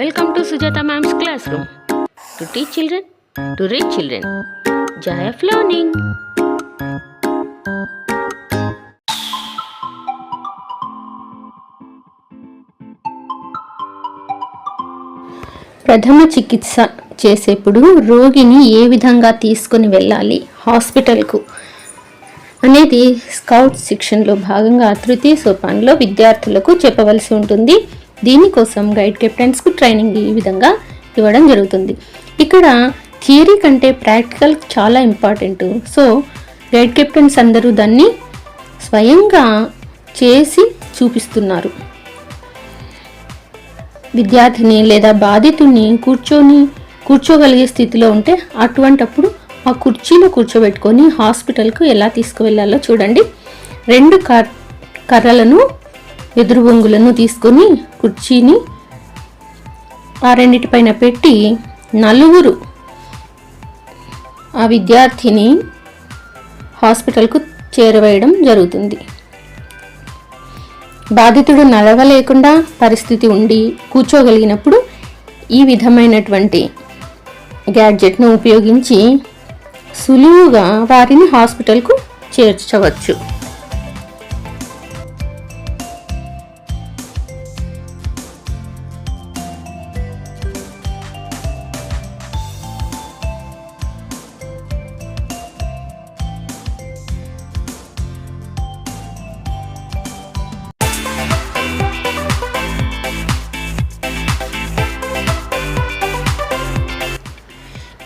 Welcome to Sujata Ma'am's classroom. To teach children, to reach children. Joy of learning. ప్రథమ చికిత్స చేసేప్పుడు రోగిని ఏ విధంగా తీసుకొని వెళ్ళాలి హాస్పిటల్కు అనేది స్కౌట్ శిక్షణలో భాగంగా తృతీయ సోపాన్లో విద్యార్థులకు చెప్పవలసి ఉంటుంది. దీనికోసం గైడ్ కెప్టెన్స్కు ట్రైనింగ్ ఈ విధంగా ఇవ్వడం జరుగుతుంది. ఇక్కడ థియరీ కంటే ప్రాక్టికల్ చాలా ఇంపార్టెంట్. సో గైడ్ కెప్టెన్స్ అందరూ దాన్ని స్వయంగా చేసి చూపిస్తున్నారు. విద్యార్థిని లేదా బాధితుని కూర్చొని కూర్చోగలిగే స్థితిలో ఉంటే అటువంటప్పుడు ఆ కుర్చీలో కూర్చోబెట్టుకొని హాస్పిటల్కు ఎలా తీసుకువెళ్ళాలో చూడండి. రెండు కర్రలను ఎదురు బొంగులను తీసుకొని కుర్చీని ఆ రెండిటిపైన పెట్టి నలుగురు ఆ విద్యార్థిని హాస్పిటల్కు చేరవేయడం జరుగుతుంది. బాధితుడు నడవలేకుండా పరిస్థితి ఉండి కూర్చోగలిగినప్పుడు ఈ విధమైనటువంటి గ్యాడ్జెట్ను ఉపయోగించి సులువుగా వారిని హాస్పిటల్కు చేర్చవచ్చు.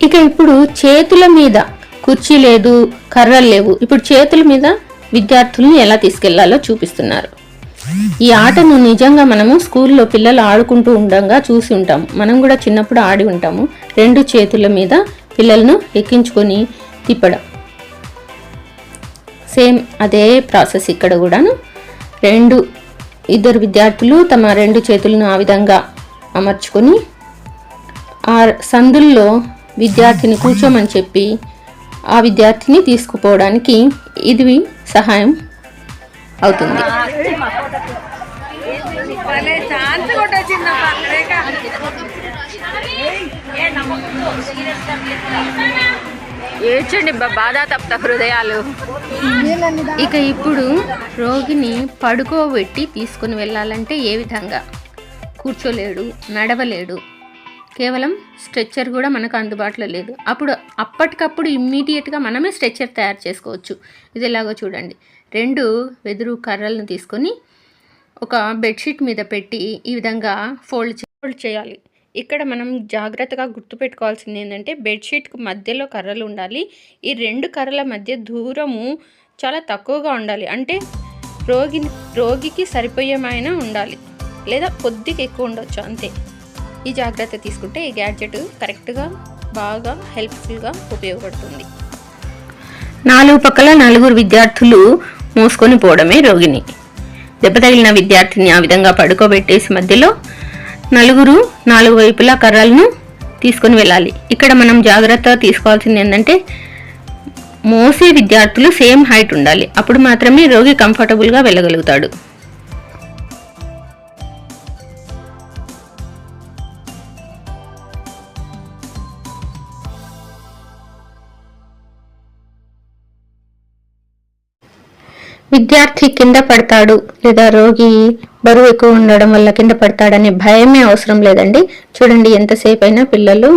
ఇక ఇప్పుడు చేతుల మీద కుర్చీ లేదు కర్రలు లేవు. ఇప్పుడు చేతుల మీద విద్యార్థుల్ని ఎలా తీసుకెళ్ళాలో చూపిస్తున్నారు. ఈ ఆటను నిజంగా మనము స్కూల్లో పిల్లలు ఆడుకుంటూ ఉండగా చూసి ఉంటాము మనం కూడా చిన్నప్పుడు ఆడి ఉంటాము. రెండు చేతుల మీద పిల్లలను ఎక్కించుకొని తిప్పడం. సేమ్ అదే ప్రాసెస్ ఇక్కడ కూడాను. రెండు ఇద్దరు విద్యార్థులు తమ రెండు చేతులను ఆ విధంగా అమర్చుకొని ఆ సందుల్లో విద్యార్థిని కూర్చోమని చెప్పి ఆ విద్యార్థిని తీసుకుపోవడానికి ఇది సహాయం అవుతుంది. ఏడ్చండి బాధ తప్త హృదయాలు. ఇక ఇప్పుడు రోగిని పడుకోబెట్టి తీసుకుని వెళ్ళాలంటే ఏ విధంగా? కూర్చోలేడు నడవలేడు. కేవలం స్ట్రెచ్చర్ కూడా మనకు అందుబాటులో లేదు. అప్పుడు అప్పటికప్పుడు ఇమ్మీడియట్గా మనమే స్ట్రెచ్చర్ తయారు చేసుకోవచ్చు. ఇది ఎలాగో చూడండి. రెండు వెదురు కర్రలను తీసుకొని ఒక బెడ్షీట్ మీద పెట్టి ఈ విధంగా ఫోల్డ్ ఫోల్డ్ చేయాలి. ఇక్కడ మనం జాగ్రత్తగా గుర్తుపెట్టుకోవాల్సింది ఏంటంటే బెడ్షీట్కు మధ్యలో కర్రలు ఉండాలి. ఈ రెండు కర్రల మధ్య దూరము చాలా తక్కువగా ఉండాలి. అంటే రోగి రోగికి సరిపోయేమైనా ఉండాలి. లేదా కొద్దిగా ఎక్కువ ఉండొచ్చు అంతే. ఈ జాగ్రత్త తీసుకుంటే ఈ గ్యాడ్జెట్ కరెక్ట్గా బాగా హెల్ప్ఫుల్గా ఉపయోగపడుతుంది. నాలుగు పక్కల నలుగురు విద్యార్థులు మోసుకొని పోవడమే రోగిని. దెబ్బ తగిలిన విద్యార్థిని ఆ విధంగా పడుకోబెట్టేసి మధ్యలో నలుగురు నాలుగు వైపులా కర్రలను తీసుకొని వెళ్ళాలి. ఇక్కడ మనం జాగ్రత్త తీసుకోవాల్సింది ఏంటంటే మోసే విద్యార్థులు సేమ్ హైట్ ఉండాలి. అప్పుడు మాత్రమే రోగి కంఫర్టబుల్గా వెళ్ళగలుగుతాడు. విద్యార్థి కింద పడతాడు లేదా రోగి బరువు ఎక్కువ ఉండడం వల్ల కింద పడతాడనే భయమే అవసరం లేదండి. చూడండి ఎంతసేపు అయినా పిల్లలు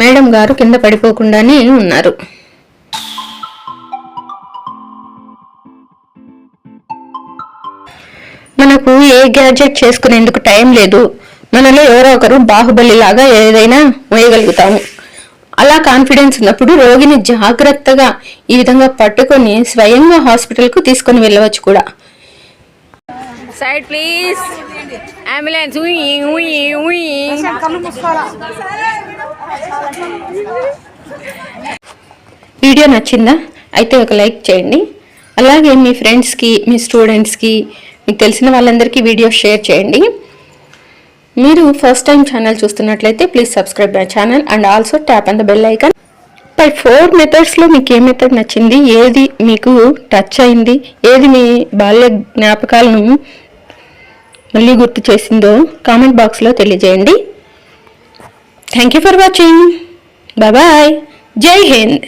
మేడం గారు కింద పడిపోకుండానే ఉన్నారు. మనకు ఏ గ్యాడ్జెట్ చేసుకునేందుకు టైం లేదు. మనలో ఎవరో ఒకరు బాహుబలి లాగా ఏదైనా వేయగలుగుతాము. కాన్ఫిడెన్స్ ఉన్నప్పుడు రోగిని జాగ్రత్తగా ఈ విధంగా పట్టుకొని స్వయంగా హాస్పిటల్కు తీసుకొని వెళ్ళవచ్చు కూడా. సైడ్ ప్లీజ్ అంబులెన్స్ వీడియో నచ్చిందా? అయితే ఒక లైక్ చేయండి. అలాగే మీ ఫ్రెండ్స్కి మీ స్టూడెంట్స్కి మీకు తెలిసిన వాళ్ళందరికీ వీడియో షేర్ చేయండి. మీరు ఫస్ట్ టైం ఛానల్ చూస్తున్నట్లయితే please subscribe my channel and also tap and the bell icon by four మెథడ్స్లో మీకు ఏ మెథడ్ నచ్చింది? ఏది మీకు టచ్ అయింది? ఏది మీ బాల్య జ్ఞాపకాలను మళ్ళీ గుర్తు చేసిందో కామెంట్ బాక్స్లో తెలియజేయండి. Thank you for watching bye జై హింద్